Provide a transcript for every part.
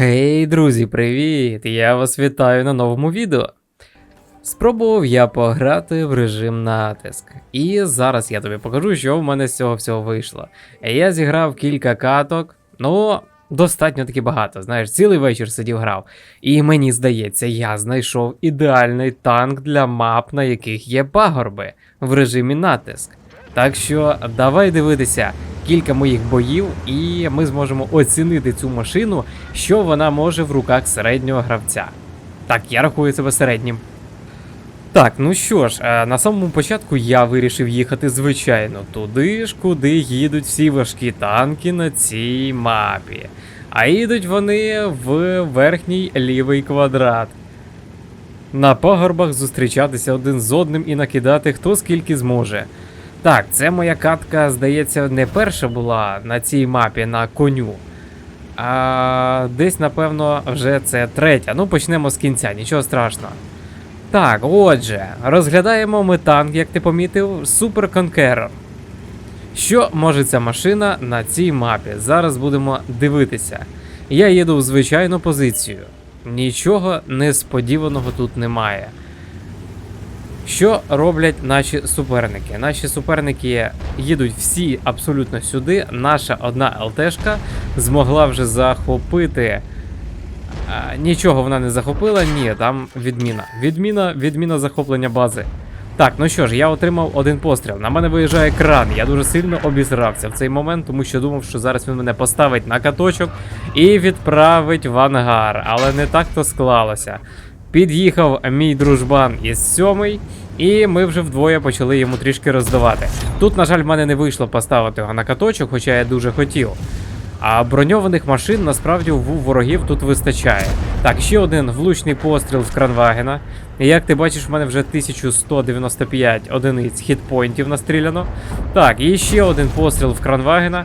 Гей, друзі, привіт! Я вас вітаю на новому відео. Спробував я пограти в режим натиск. І зараз я тобі покажу, що в мене з цього всього вийшло. Я зіграв кілька каток, ну, достатньо таки багато. Знаєш, цілий вечір сидів грав. І мені здається, я знайшов ідеальний танк для мап, на яких є пагорби в режимі натиск. Так що давай дивитися кілька моїх боїв, і ми зможемо оцінити цю машину, що вона може в руках середнього гравця. Так, я рахую себе середнім. Так, ну що ж, е, на самому початку я вирішив їхати, звичайно, туди ж, куди їдуть всі важкі танки на цій мапі. А їдуть вони в верхній лівий квадрат. На пагорбах зустрічатися один з одним і накидати хто скільки зможе. Так, це моя катка, здається, не перша була на цій мапі на коню. А десь, напевно, вже це третя. Ну, почнемо з кінця, нічого страшного. Так, отже, розглядаємо ми танк, як ти помітив, Super Conqueror. Що може ця машина на цій мапі? Зараз будемо дивитися. Я їду в звичайну позицію. Нічого несподіваного тут немає. Що роблять наші суперники? Наші суперники їдуть всі абсолютно сюди. Наша одна ЛТшка змогла вже захопити. А, нічого вона не захопила, ні, там відміна. Відміна, відміна захоплення бази. Так, ну що ж, я отримав один постріл. На мене виїжджає кран. Я дуже сильно обісрався в цей момент, тому що думав, що зараз він мене поставить на каточок і відправить в ангар. Але не так то склалося. Під'їхав мій дружбан із сьомий, і ми вже вдвоє почали йому трішки роздавати. Тут, на жаль, в мене не вийшло поставити його на каточок, хоча я дуже хотів. А броньованих машин насправді у ворогів тут вистачає. Так, ще один влучний постріл в Кранвагена. Як ти бачиш, в мене вже 1195 одиниць хітпойнтів настріляно. Так, і ще один постріл в Кранвагена.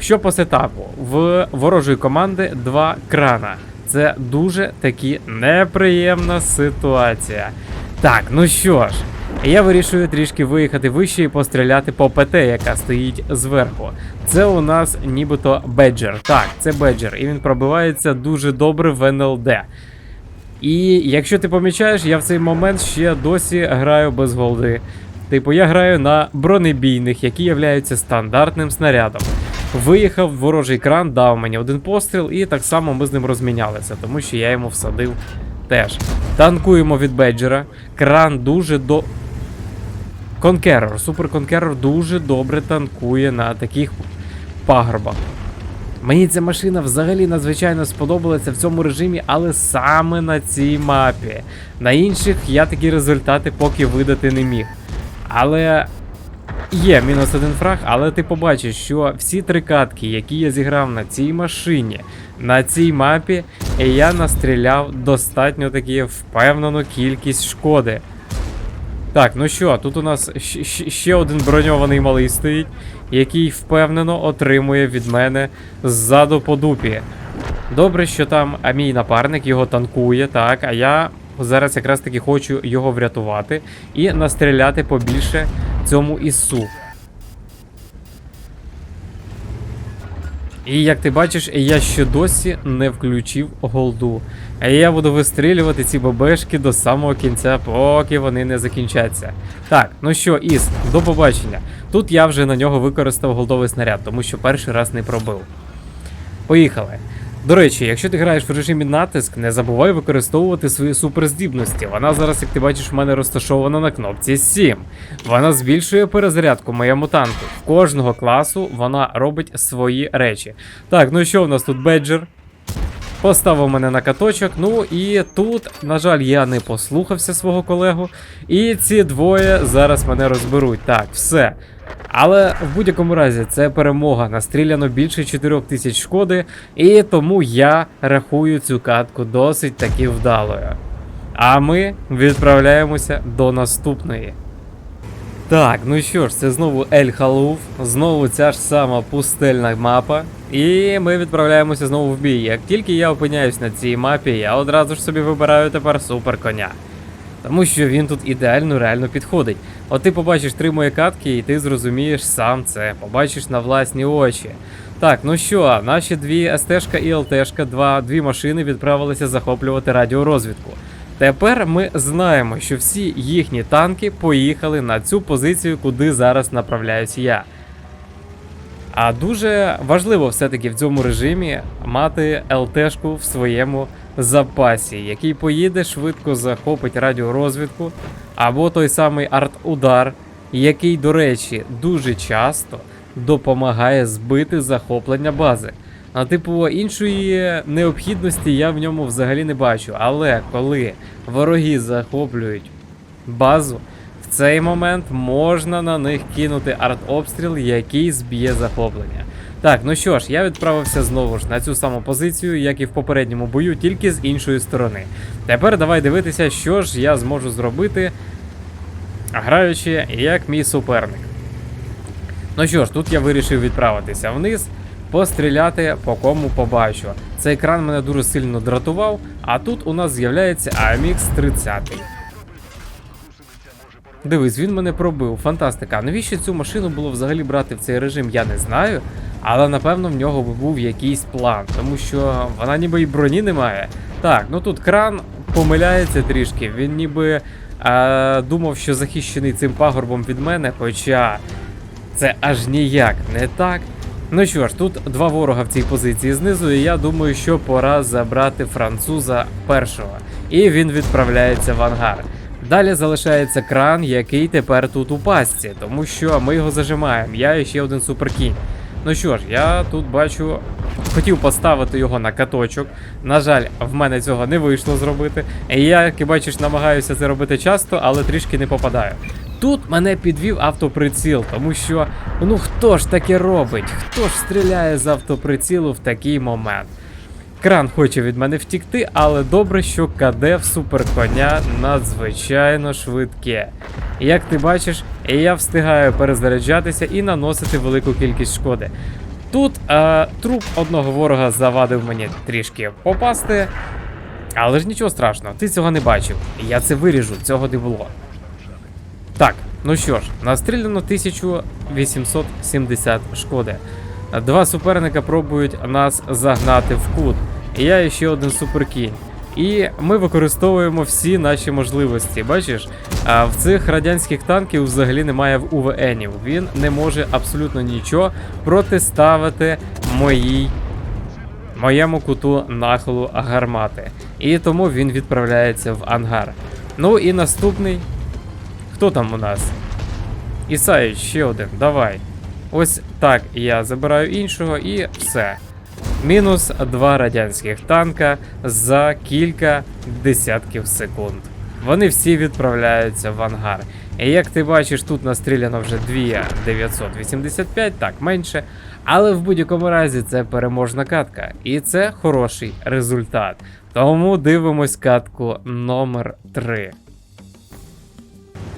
Що по сетапу? В ворожої команди два крана. Це дуже таки неприємна ситуація. Так, ну що ж, я вирішую трішки виїхати вище і постріляти по ПТ, яка стоїть зверху. Це у нас нібито беджер. Так, це беджер, і він пробивається дуже добре в НЛД. І якщо ти помічаєш, я в цей момент ще досі граю без голди. Типу, я граю на бронебійних, які являються стандартним снарядом. Виїхав ворожий кран, дав мені один постріл, і так само ми з ним розмінялися, тому що я йому всадив теж. Танкуємо від беджера. Кран дуже до. Конкерор, Супер Конкерор дуже добре танкує на таких пагорбах. Мені ця машина взагалі надзвичайно сподобалася в цьому режимі, але саме на цій мапі. На інших я такі результати поки видати не міг. Але є мінус один фраг, але ти побачиш, що всі три катки, які я зіграв на цій машині, на цій мапі, я настріляв достатньо таки впевнену кількість шкоди. Так, ну що, тут у нас ще один броньований малий стоїть, який впевнено отримує від мене ззаду по дупі. Добре, що там а мій напарник його танкує, так, а я зараз якраз таки хочу його врятувати і настріляти побільше цьому ісу. І як ти бачиш, я ще досі не включив голду. А я буду вистрілювати ці бабешки до самого кінця, поки вони не закінчаться. Так, ну що, Іс, до побачення. Тут я вже на нього використав голдовий снаряд, тому що перший раз не пробив. Поїхали. До речі, якщо ти граєш в режимі натиск, не забувай використовувати свої суперздібності. Вона зараз, як ти бачиш, в мене розташована на кнопці 7. Вона збільшує перезарядку моєму танку. В кожного класу вона робить свої речі. Так, ну що в нас тут беджер? Поставив мене на каточок. Ну і тут, на жаль, я не послухався свого колегу. І ці двоє зараз мене розберуть. Так, все. Але в будь-якому разі це перемога. Настріляно більше 4 тисяч шкоди, і тому я рахую цю катку досить таки вдалою. А ми відправляємося до наступної. Так, ну що ж, це знову Ель Халуф, знову ця ж сама пустельна мапа. І ми відправляємося знову в бій. Як тільки я опиняюсь на цій мапі, я одразу ж собі вибираю тепер супер коня. Тому що він тут ідеально реально підходить. От ти побачиш три мої катки, і ти зрозумієш сам це, побачиш на власні очі. Так, ну що, наші дві СТшка і ЛТшка, два, дві машини відправилися захоплювати радіорозвідку. Тепер ми знаємо, що всі їхні танки поїхали на цю позицію, куди зараз направляюсь я. А дуже важливо все-таки в цьому режимі мати ЛТшку в своєму запасі, який поїде швидко захопить радіорозвідку, або той самий арт-удар, який, до речі, дуже часто допомагає збити захоплення бази. А типу, іншої необхідності я в ньому взагалі не бачу. Але коли вороги захоплюють базу, в цей момент можна на них кинути арт-обстріл, який зб'є захоплення. Так, ну що ж, я відправився знову ж на цю саму позицію, як і в попередньому бою, тільки з іншої сторони. Тепер давай дивитися, що ж я зможу зробити, граючи як мій суперник. Ну що ж, тут я вирішив відправитися вниз, постріляти по кому побачу. Цей екран мене дуже сильно дратував, а тут у нас з'являється AMX 30. Дивись, він мене пробив. Фантастика. Навіщо цю машину було взагалі брати в цей режим, я не знаю. Але напевно в нього був якийсь план, тому що вона ніби і броні не має. Так, ну тут кран помиляється трішки. Він ніби е, думав, що захищений цим пагорбом від мене, хоча це аж ніяк не так. Ну що ж, тут два ворога в цій позиції знизу, і я думаю, що пора забрати француза першого. І він відправляється в ангар. Далі залишається кран, який тепер тут у пастці, тому що ми його зажимаємо. Я і ще один суперкінь. Ну що ж, я тут бачу, хотів поставити його на каточок. На жаль, в мене цього не вийшло зробити. І я, як і бачиш, намагаюся це робити часто, але трішки не попадаю. Тут мене підвів автоприціл, тому що ну хто ж таке робить? Хто ж стріляє з автоприцілу в такий момент? Кран хоче від мене втікти, але добре, що КД в суперконя надзвичайно швидке. Як ти бачиш, я встигаю перезаряджатися і наносити велику кількість шкоди. Тут е, труп одного ворога завадив мені трішки попасти, але ж нічого страшного, ти цього не бачив. Я це виріжу, цього не було. Так, ну що ж, настріляно 1870 шкоди. Два суперника пробують нас загнати в кут. І я ще один суперкінь. І ми використовуємо всі наші можливості. Бачиш, а в цих радянських танків взагалі немає в УВНів. Він не може абсолютно нічого протиставити моїй моєму куту нахилу гармати. І тому він відправляється в ангар. Ну і наступний. Хто там у нас? Ісаїч, ще один, давай. Ось так я забираю іншого і все. Мінус два радянських танка за кілька десятків секунд. Вони всі відправляються в ангар. І як ти бачиш, тут настріляно вже 2985, так менше. Але в будь-якому разі це переможна катка. І це хороший результат. Тому дивимось катку номер 3.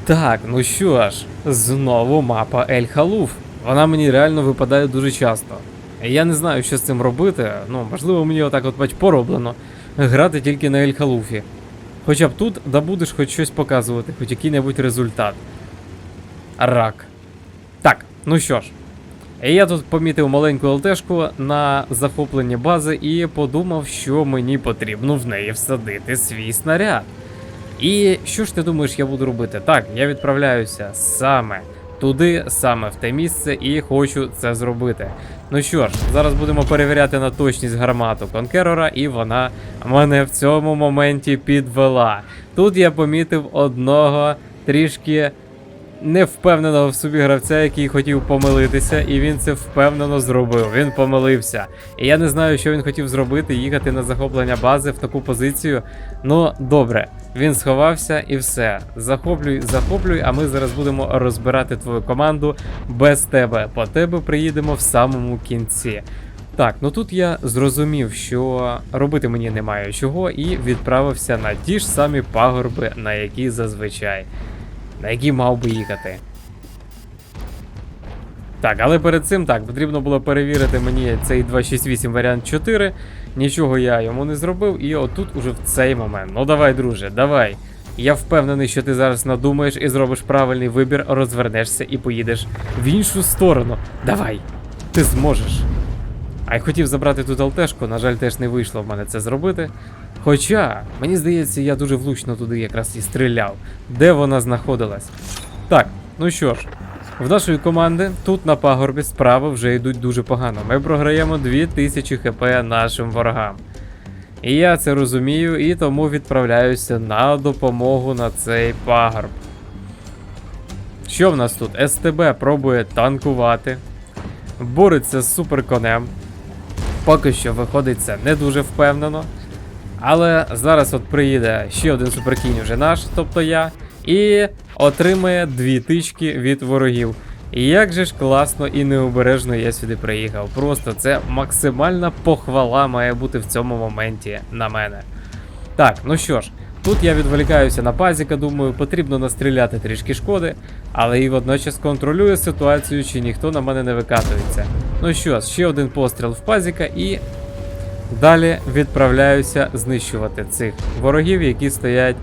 Так, ну що ж, знову мапа Ель Халуф. Вона мені реально випадає дуже часто. Я не знаю, що з цим робити. Ну, можливо, мені отак от бач пороблено. Грати тільки на Ель Халуфі. Хоча б тут да будеш хоч щось показувати, хоч який-небудь результат. Рак. Так, ну що ж. Я тут помітив маленьку ЛТшку на захопленні бази і подумав, що мені потрібно в неї всадити свій снаряд. І що ж ти думаєш, я буду робити? Так, я відправляюся саме туди, саме в те місце, і хочу це зробити. Ну що ж, зараз будемо перевіряти на точність гармату Конкерора, і вона мене в цьому моменті підвела. Тут я помітив одного трішки невпевненого в собі гравця, який хотів помилитися, і він це впевнено зробив. Він помилився. І я не знаю, що він хотів зробити, їхати на захоплення бази в таку позицію. Ну, добре, він сховався і все. Захоплюй, захоплюй, а ми зараз будемо розбирати твою команду без тебе. По тебе приїдемо в самому кінці. Так, ну тут я зрозумів, що робити мені немає чого, і відправився на ті ж самі пагорби, на які зазвичай на які мав би їхати. Так, але перед цим так, потрібно було перевірити мені цей 268 варіант 4. Нічого я йому не зробив, і отут уже в цей момент. Ну давай, друже, давай. Я впевнений, що ти зараз надумаєш і зробиш правильний вибір, розвернешся і поїдеш в іншу сторону. Давай, ти зможеш. А й хотів забрати тут ЛТшку, на жаль, теж не вийшло в мене це зробити. Хоча, мені здається, я дуже влучно туди якраз і стріляв, де вона знаходилась. Так, ну що ж, в нашої команди тут на пагорбі справи вже йдуть дуже погано. Ми програємо 2000 хп нашим ворогам. І я це розумію, і тому відправляюся на допомогу на цей пагорб. Що в нас тут? СТБ пробує танкувати, бореться з суперконем. Поки що виходить це не дуже впевнено. Але зараз от приїде ще один суперкінь уже наш, тобто я, і отримає дві тички від ворогів. І як же ж класно і необережно я сюди приїхав. Просто це максимальна похвала має бути в цьому моменті на мене. Так, ну що ж, тут я відволікаюся на пазіка, думаю, потрібно настріляти трішки шкоди, але і водночас контролюю ситуацію, чи ніхто на мене не викатується. Ну що ж, ще один постріл в пазіка і Далі відправляюся знищувати цих ворогів, які стоять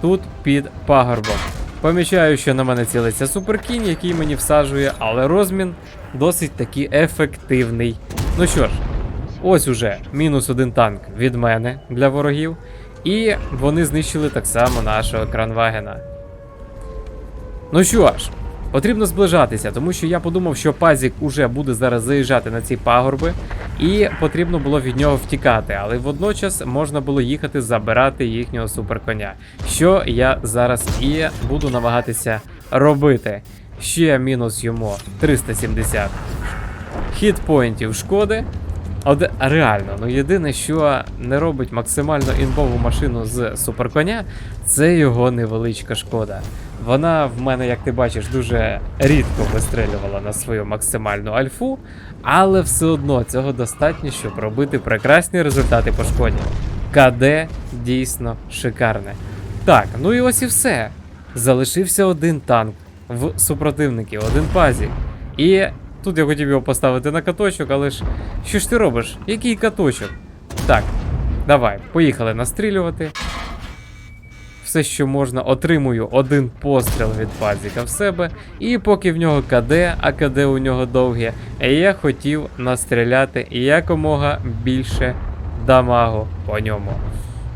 тут під пагорбом. Помічаю, що на мене цілиться суперкінь, який мені всаджує, але розмін досить таки ефективний. Ну що ж, ось уже мінус один танк від мене для ворогів. І вони знищили так само нашого кранвагена. Ну що ж, потрібно зближатися, тому що я подумав, що пазік уже буде зараз заїжджати на ці пагорби, і потрібно було від нього втікати, але водночас можна було їхати забирати їхнього суперконя. Що я зараз і буду намагатися робити. Ще мінус йому 370 хітпоінтів шкоди. От реально, ну єдине, що не робить максимально інбову машину з суперконя, це його невеличка шкода. Вона в мене, як ти бачиш, дуже рідко вистрелювала на свою максимальну альфу, але все одно цього достатньо, щоб робити прекрасні результати по шкоді. КД дійсно шикарне. Так, ну і ось і все. Залишився один танк в супротивників, один пазі. І тут я хотів його поставити на каточок, але ж що ж ти робиш? Який каточок? Так, давай, поїхали настрілювати. Все, що можна, отримую один постріл від пазіка в себе. І поки в нього КД, а КД у нього довге, я хотів настріляти якомога більше дамагу по ньому.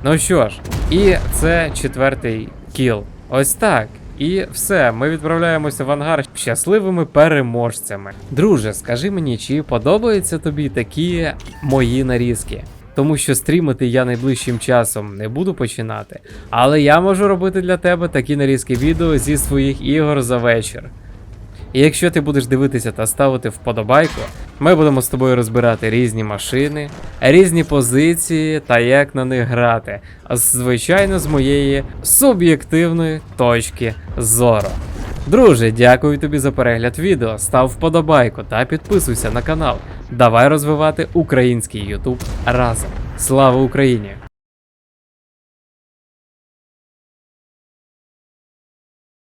Ну що ж, і це четвертий кіл. Ось так. І все, ми відправляємося в ангар щасливими переможцями. Друже, скажи мені, чи подобаються тобі такі мої нарізки? Тому що стрімити я найближчим часом не буду починати, але я можу робити для тебе такі нарізки відео зі своїх ігор за вечір. І якщо ти будеш дивитися та ставити вподобайку, ми будемо з тобою розбирати різні машини, різні позиції та як на них грати. Звичайно, з моєї суб'єктивної точки зору. Друже, дякую тобі за перегляд відео. Став вподобайку та підписуйся на канал. Давай розвивати український YouTube разом. Слава Україні!